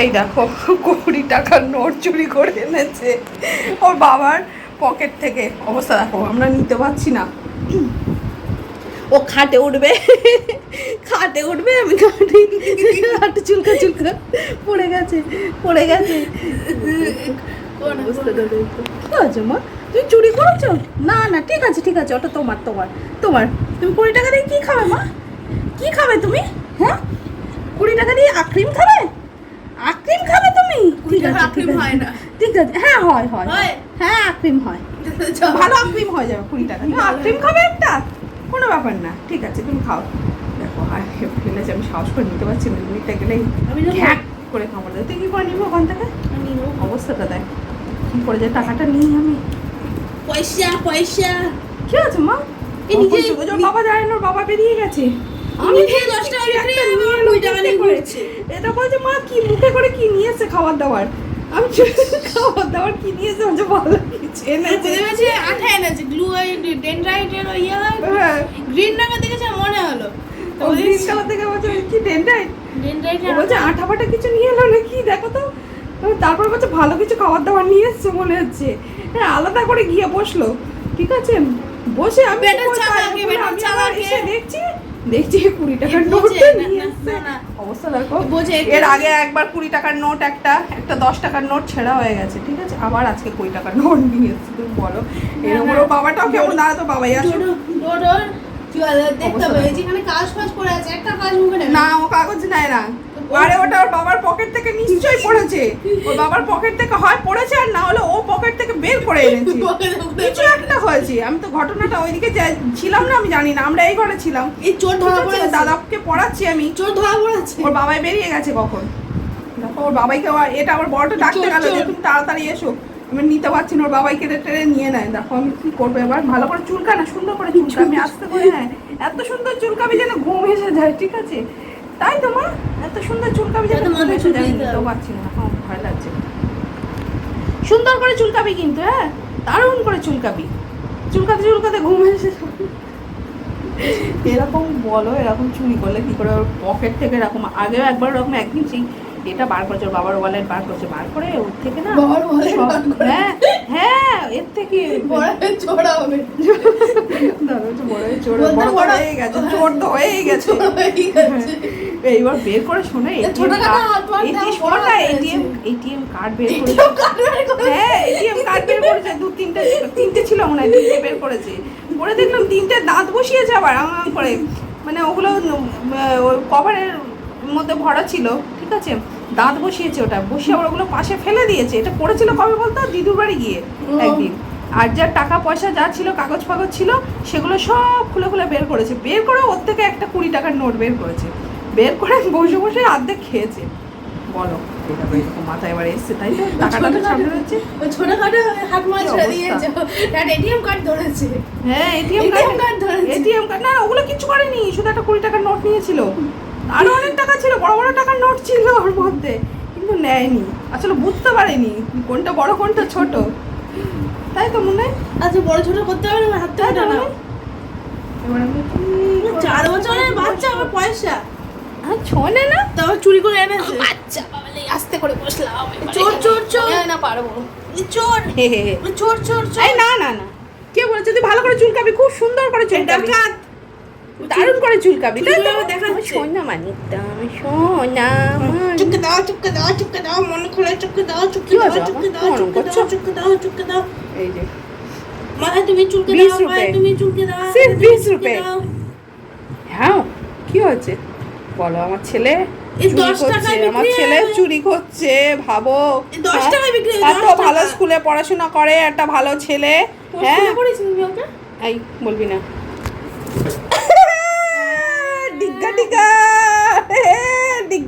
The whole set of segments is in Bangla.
এই দেখো কুড়ি টাকার নোট চুরি করে এনেছে। ওর বাবার পকেট থেকে। অবস্থা দেখো আমরা নিতে পারছি না। ও খাটে উঠবে। খাটে উঠবে আমি খাটে খাটে চুলকা চুলকা পড়ে গেছে পড়ে গেছে। কি হয়েছে মা? তুমি চুরি করেছ? না না ঠিক আছে ঠিক আছে ওটা তোমার তোমার তোমার। তুমি কুড়ি টাকা দিয়ে কি খাবে মা? কি খাবে তুমি? হ্যাঁ? কুড়ি টাকা দিয়ে আক্রিম খাবে? আক্রিম খাবে তুমি? ঠিক আছে ঠিক আছে। হয় না। ঠিক আছে। হ্যাঁ হয় হয়। হয়? আক্রিম হয়। ভালো আক্রিম হয়ে যাবে কুড়ি টাকা। তুমি আক্রিম খাবে একটা? কোনো ব্যাপার না। ঠিক আছে তুমি খাও। দেখো আর ফেলেছে আমি সাহস করে নিতে পারছি না। গেলেই আমি ঘ্যাক করে খাবার দেয় তুই কি করে নিবো ওখান থেকে? অবস্থাটা দেখ। কি করে যে টাকাটা নিই আমি। পয়সা পয়সা। কি আছে মা? এই নিজে- ওর বাবা যায় না বাবা বেরিয়ে গেছে। আমি খেয়ে টাকা বিক্রি টাকা নিয়ে। এটা বলছে মা কি মুখে করে কি নিয়েছে খাবার দাবার আমি খাবার দাবার কি নিয়েছে? ভালো কিছু এনেছে। ভেবেছি আঠা এনেছে গ্লু ডেন্ড্রাইটের ইয়ে হয়। হ্যাঁ। গ্রিন রঙের দেখেছে মনে হলো। ও গ্রিন কালার থেকে বলছে কি বলছে আঠা ফাটা কিছু নিয়ে এলো নাকি? দেখো তো। তারপর বলছে ভালো কিছু খাবার দাবার নিয়ে এসছে মনে হচ্ছে। হ্যাঁ আলাদা করে গিয়ে বসল। ঠিক আছে? বসে আমি। দেখছি দেখছি কুড়ি টাকার নোট। অবস্থা দেখো এর আগে একবার কুড়ি টাকার নোট একটা একটা দশ টাকার নোট ছেঁড়া হয়ে গেছে ঠিক আছে? আবার আজকে কুড়ি টাকার নোট নিয়ে এসছি তুমি বলো। এরকম বাবাটাও কেমন? দাঁড়াতো বাবাই আসো না ও কাগজ নেয় না। আরে ওটা ওর বাবার পকেট থেকে নিশ্চয়ই পড়েছে। ওর বাবার পকেট থেকে হয় পড়েছে আর না হলে ও পকেট থেকে বের করে এনেছে। কিছু একটা হয়েছে। আমি তো ঘটনাটা ওইদিকে ছিলাম না আমি জানি না। আমরা এই ঘরে ছিলাম। এই চোর ধরা পড়েছে দাদাকে পড়াচ্ছি আমি। চোর ধরা পড়েছে ওর বাবাই বেরিয়ে গেছে কখন? ওর বাবাইকে এটা আবার বড়টা ডাকতে গেল। তুমি তাড়াতাড়ি এসো। আমি নিতে পারছি না ওর বাবাই কেটে টেনে নিয়ে নেয়। দেখো আমি কি করব এবার? ভালো করে চুলকা না সুন্দর করে চুলকা আমি আসতে করে নেয় এত সুন্দর চুলকাবি যেন ঘুম এসে যায় ঠিক আছে? তাই তো মা এত সুন্দর চুলকাবি যেন ঘুম এসে যায় হবে। পারছি না আমার ভয় লাগছে। সুন্দর করে চুলকাবি কিন্তু হ্যাঁ? দারুণ করে চুলকাবি। চুলকাতে চুলকাতে ঘুম এসে এরকম বলো এরকম চুরি করলে কি করে ওর পকেট থেকে এরকম আগেও একবার ওরকম একদিন সেই এটা বার করেছে ওর বাবার ওয়ালেট বার করেছে। বার করে ওর থেকে না বাবার করে? হ্যাঁ হ্যাঁ এর থেকে। বড় হয়ে চোরা হবে। দাদা বড় হয়ে চোর বড় হয়ে গেছে চোর তো হয়েই গেছে। হয়ে গেছে। এইবার বের করে শোনে আমার এটিএম। এটিএম কার্ড বের করে এটিএম কার্ড বের করে- হ্যাঁ এটিএম কার্ড বের করেছে। দু তিনটে তিনটে ছিল মনে হয় তিনটে বের করেছে। করে দেখলাম তিনটে দাঁত বসিয়েছে আবার আম আম করে। মানে ওগুলো কভারের মধ্যে ভরা ছিল ঠিক আছে? দাঁত বসিয়েছে ওটা বসিয়ে আবার ওগুলো পাশে ফেলে দিয়েছে। এটা পড়েছিল কবে বলতো? দিদুর বাড়ি গিয়ে একদিন। আর যা টাকা পয়সা যা ছিল কাগজ ফাগজ ছিল সেগুলো সব খুলে খুলে বের করেছে। বের করে ওর থেকে একটা কুড়ি টাকার নোট বের করেছে। বের করে বসে বসে আর্ধেক খেয়েছে। বলো মাথায় এবার এসছে তাই তো? টাকাটা তো সামনে রয়েছে। ছোটখাটো হাত মাছ? দিয়েছে। একটা এটিএম কার্ড ধরেছে। হ্যাঁ এটিএম কার্ড। এটিএম কার্ড না, ওগুলো কিছু করেনি। শুধু একটা কুড়ি টাকার নোট নিয়েছিল। আরও অনেক টাকা ছিল বড় বড় টাকার নোট ছিল ওর মধ্যে কিন্তু নেয়নি। আসলে বুঝতে পারেনি কোনটা বড় কোনটা ছোট। তাই তো মনে? হয় আচ্ছা বড় ছোট করতে হবে না হাত থেকে টানা হয়? করব? চার বছরের বাচ্চা আমার পয়সা। আর ছোনে না? তারপর চুরি করে এনেছে। বাচ্চা বাবালে আস্তে করে বসলাম চোর চোর চোর। না পারব। চোর হে হে হে। চোর চোর চোর। না না না। কে বলেছে? তুই ভালো করে চুলকাবি খুব সুন্দর করে চুলকাবি। ডাকাত। দারুণ করে চুলকাবি তাই তো? সোনা মানিকটা সোনা। চুপকে দাও চুপকে দাও চুপকে দাও মনে খুলে চুপকে দাও চুপকে দাও চুপকে দাও চুপকে দাও চুপকে দাও চুপকে দাও। এই যে। তুমি দাও। তুমি দাও সির্ফ হাতে বিশ রুপে। হ্যাঁ কি হয়েছে? বলো আমার ছেলে আমার ছেলে চুরি করছে ভাবো। দশ হ্যাঁ? এত ভালো স্কুলে পড়াশোনা করে একটা ভালো ছেলে হ্যাঁ? এই বলবি না।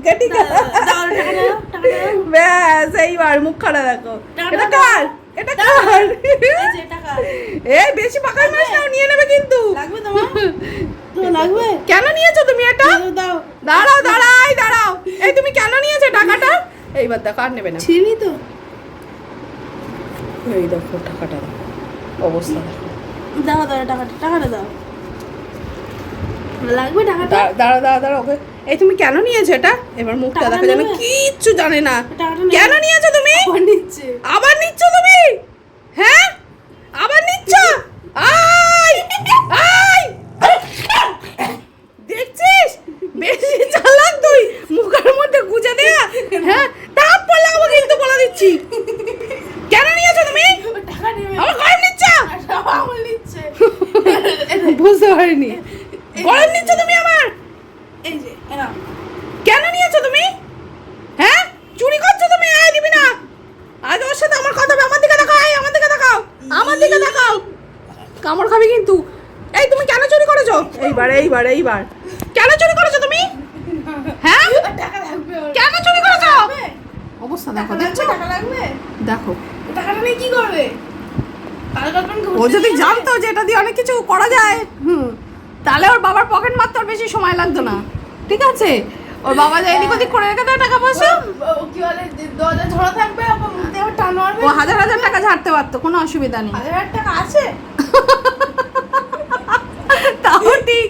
টাকা দাও, ব্যাস এইবার মুখ খাড়া দেখো এটা কার? এটা কার? এই বেশি পাকাই মাছ নাও নিয়ে নেবে কিন্তু? কেন নিয়েছো তুমি এটা। দাঁড়াও দাঁড়াই দাঁড়াও। এই তুমি কেন নিয়েছো টাকাটা? এইবার দেখো আর নেবে না। ছিঁড়ি তো? এই দেখো টাকাটা অবস্থা দেখো। দাও, দাও, টাকাটা, টাকাটা দাও। লাগবে টাকাটা দাঁড়া দাঁড়া দাঁড়া ওকে। এই তুমি কেন নিয়েছো এটা? এবার মুখটা দেখা জানে কিচ্ছু জানে না। কেন নিয়েছো তুমি? আবার নিচ্ছে। আবার নিচ্ছ তুমি হ্যাঁ আবার নিচ্ছ আয় আয় দেখছিস বেশি চালাক তুই মুখের মধ্যে গুজে দেয়া হ্যাঁ তাপ পড়লে আমাকে কিন্তু বলে দিচ্ছি কেন নিয়েছো তুমি ও টাকা নেবে আমার গরম নিচ্ছ আমার নিচ্ছে বুঝতে পারিনি গরম নিচ্ছ তুমি আমার এই যে এরা কেন নিয়েছো তুমি হ্যাঁ চুরি করছ তুমি আয় দিবি না আজ ওর সাথে আমার কথা হবে আমার দিকে দেখাও এই আমার দিকে দেখাও আমার দিকে দেখাও কামড় খাবি কিন্তু এই তুমি কেন চুরি করেছ এইবার এইবার। কেন চুরি করেছ তুমি? হ্যাঁ। কেন চুরি করেছ? অবস্থা দেখো দেখছ? টাকা লাগবে? দেখো। টাকাটা নিয়ে কি করবে? ও যদি জানতো যে এটা দিয়ে অনেক কিছু করা যায় হুম তাহলে ওর বাবার পকেট মারতে ওর বেশি সময় লাগতো না। ঠিক আছে? ওর বাবা যে এদিক ওদিক করে রেখে দেয় টাকা পয়সা? কি বলে দরজা ঝোলা থাকবে ও হাজার হাজার টাকা ঝাড়তে পারতো কোনো অসুবিধা নেই। হাজার টাকা আছে? তাও ঠিক।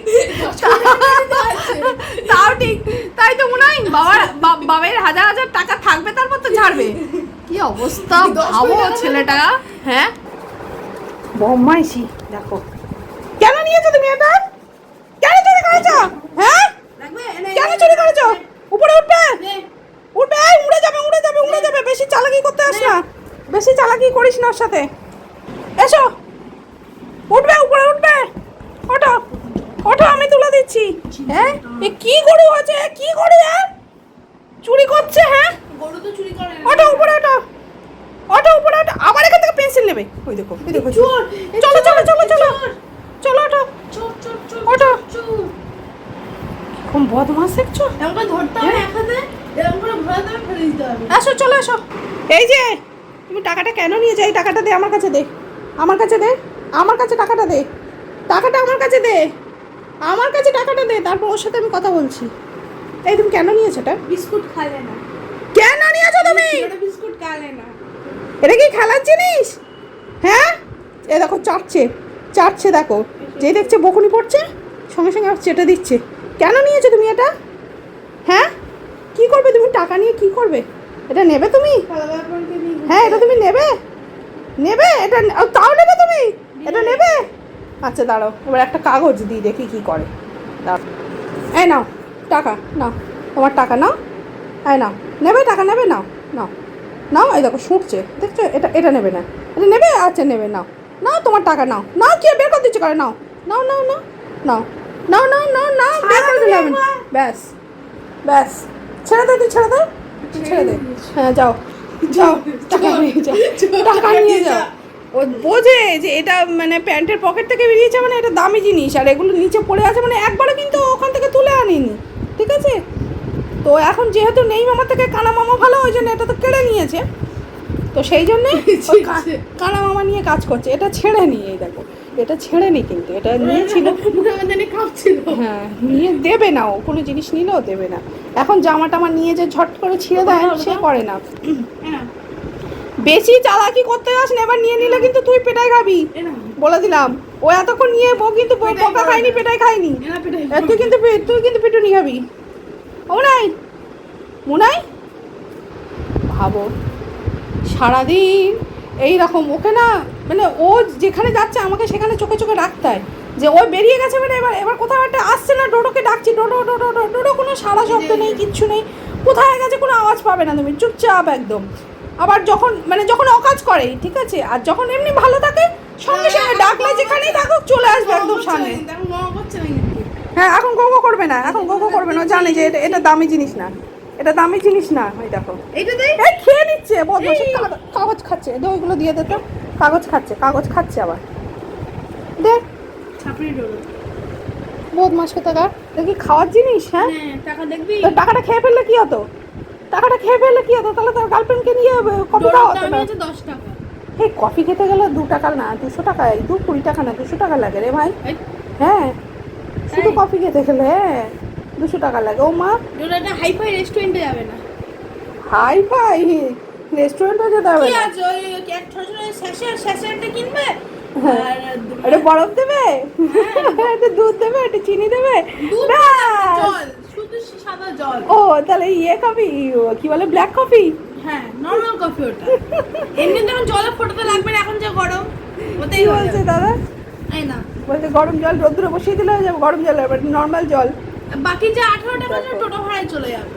তাও ঠিক। তাই তো মনে হয় বাবার বাবার হাজার হাজার টাকা থাকবে তারপর তো ঝাড়বে কি অবস্থা? ভাবো ছেলেটা হ্যাঁ? বম্মাইছি দেখো। কেন নিয়েছো তুমি এটা? কেন চুরি করেছ? হ্যাঁ? কেন চুরি করেছ? উপরে উঠবে। উঠবে উড়ে যাবে উড়ে যাবে উড়ে যাবে। বেশি চালাকি করতে আস না। বেশি চালাকি করিস না ওর সাথে এসো উঠবে উপরে উঠবে ওঠো ওঠো আমি তুলে দিচ্ছি হ্যাঁ এ কি গরু আছে কি গরু হ্যাঁ চুরি করছে হ্যাঁ গরু তো চুরি করে না ওঠো উপরে ওঠো ওঠো উপরে ওঠো আবার এখান নেবে ওই দেখো ওই দেখো চলো চলো চলো চলো। চলো ওঠো। ওঠো। চোর। কম বদমাস দেখছ? এরকম এরকম আসো চলে আসো। এই যে তুমি টাকাটা কেন নিয়ে যাই? টাকাটা দে আমার কাছে দে। আমার কাছে দে আমার কাছে টাকাটা দে। টাকাটা আমার কাছে দে। আমার কাছে টাকাটা দে তারপর ওর সাথে আমি কথা বলছি। এই তুমি কেন নিয়েছো এটা? বিস্কুট খালে না। কেন নিয়েছো তুমি? বিস্কুট খালে না। এটা কি খেলার জিনিস? হ্যাঁ? এ দেখো চাটছে। চাটছে দেখো। যে দেখছে বকুনি পড়ছে সঙ্গে সঙ্গে আবার চেটে দিচ্ছে। কেন নিয়েছো তুমি এটা? হ্যাঁ? কি করবে? তুমি টাকা নিয়ে কি করবে? এটা নেবে তুমি? হ্যাঁ এটা তুমি নেবে? নেবে? এটা তাও নেবে তুমি? এটা নেবে? আচ্ছা দাঁড়াও। এবার একটা কাগজ দিই দেখি কি করে। দাঁড়াও। এই নাও টাকা নাও। তোমার টাকা নাও। এই নাও। নেবে টাকা নেবে নাও নাও। নাও এই দেখো শুঁটছে। দেখছ? এটা এটা নেবে না। এটা নেবে? আচ্ছা নেবে নাও। নাও তোমার টাকা নাও। নাও কে বের করে দিচ্ছে করে? নাও। নাও নাও নাও। নাও। নাও নাও নাও নাও বের করে দিলে হবে না। ব্যাস। ব্যাস। ছেড়ে দে তুই ছেড়ে দে। ছেড়ে দে। হ্যাঁ যাও। যাও। টাকা নিয়ে যাও। টাকা নিয়ে যাও। ও বোঝে যে এটা মানে প্যান্টের পকেট থেকে বেরিয়েছে মানে এটা দামি জিনিস। আর এগুলো নিচে পড়ে আছে মানে একবারও কিন্তু ওখান থেকে তুলে আনিনি। ঠিক আছে? তো এখন যেহেতু নেই মামা থেকে কানা মামা ভালো ওই জন্য এটা তো কেড়ে নিয়েছে। তো সেই জন্যে ওই কা- মামা নিয়ে কাজ করছে এটা ছেড়ে নি এই দেখো। এটা ছেড়ে নি কিন্তু এটা নিয়েছিল নিয়ে হ্যাঁ নিয়ে দেবে না ও কোনো জিনিস নিলেও দেবে না। এখন জামা টামা নিয়ে যে ঝট করে ছিঁড়ে দেয় সে করে না। হ্যাঁ। বেশি চালাকি করতে যাস না এবার নিয়ে নিলে কিন্তু তুই পেটাই খাবি। বলে দিলাম। ও এতক্ষণ নিয়ে বউ কিন্তু পোকা খাবে খায়নি না। পেটাই খায়নি। এ, তুই কিন্তু তুই কিন্তু পিটুনি খাবি। ও নাই মুনাই? ভাবো। সারাদিন এই রকম ওকে না মানে ও যেখানে যাচ্ছে আমাকে সেখানে চোখে চোখে রাখতে হয় যে ও বেরিয়ে গেছে মানে এবার এবার কোথাও একটা আসছে না ডোডোকে ডাকছি ডোডো ডোডো ডোডো ডোডো কোনো সারা শব্দ নেই কিচ্ছু নেই কোথায় গেছে কোনো আওয়াজ পাবে না তুমি চুপচাপ একদম আবার যখন মানে যখন অকাজ করে ঠিক আছে আর যখন এমনি ভালো থাকে সঙ্গে সঙ্গে ডাকলে যেখানেই থাকুক চলে আসবে একদম সামনে মনে হ্যাঁ এখন গোগো করবে না এখন গোগো করবে না জানে যে এটা এটা দামি জিনিস না এটা দামি জিনিস না। ওই দেখো। এইটা দে এই খেয়ে নিচ্ছে বদমাসি কাগ- কাগজ খাচ্ছে। দে ওইগুলো দিয়ে দে তো। কাগজ খাচ্ছে কাগজ খাচ্ছে আবার। দে। ছাপড়ি ডোলো বদমাস কোথাকার দেখি খাওয়ার জিনিস হ্যাঁ? হ্যাঁ টাকা দেখবি? টাকাটা খেয়ে ফেললে কি হতো? টাকাটা খেয়ে ফেললে কি হতো? তাহলে তোর গার্লফ্রেন্ডকে নিয়ে খাওয়া হতো না দশ টাকা। এই কফি খেতে গেলে দু টাকা না দুশো টাকা এই দু কুড়ি টাকা না দুশো টাকা লাগে রে ভাই। হ্যাঁ শুধু কফি খেতে গেলে হ্যাঁ। দুশো টাকা লাগে। ও মা ডোলোটা হাই ফাই রেস্টুরেন্টে যাবে না। হাই ফাই রেস্টুরেন্টে যেতে হবে না? আছে? ওই এক ছোট ছোট স্যাশে স্যাশেটা কিনবে? আর একটু বরফ দেবে? একটু দুধ দেবে? একটু চিনি দেবে? জল। ও তাহলে ইয়ে কফি কি বলে ব্ল্যাক কফি হ্যাঁ নর্মাল কফি ওটা। এমনি তো জলে ফোটাতে লাগবে না এখন যে গরম ওটাই বলছে দাদা? না। বলছে গরম জল রোদ্রে বসিয়ে দিলে হয়ে যাবে গরম জল নর্মাল জল। বাকি যে আঠারোটা বছর টোটো ভাড়ায় চলে যাবে।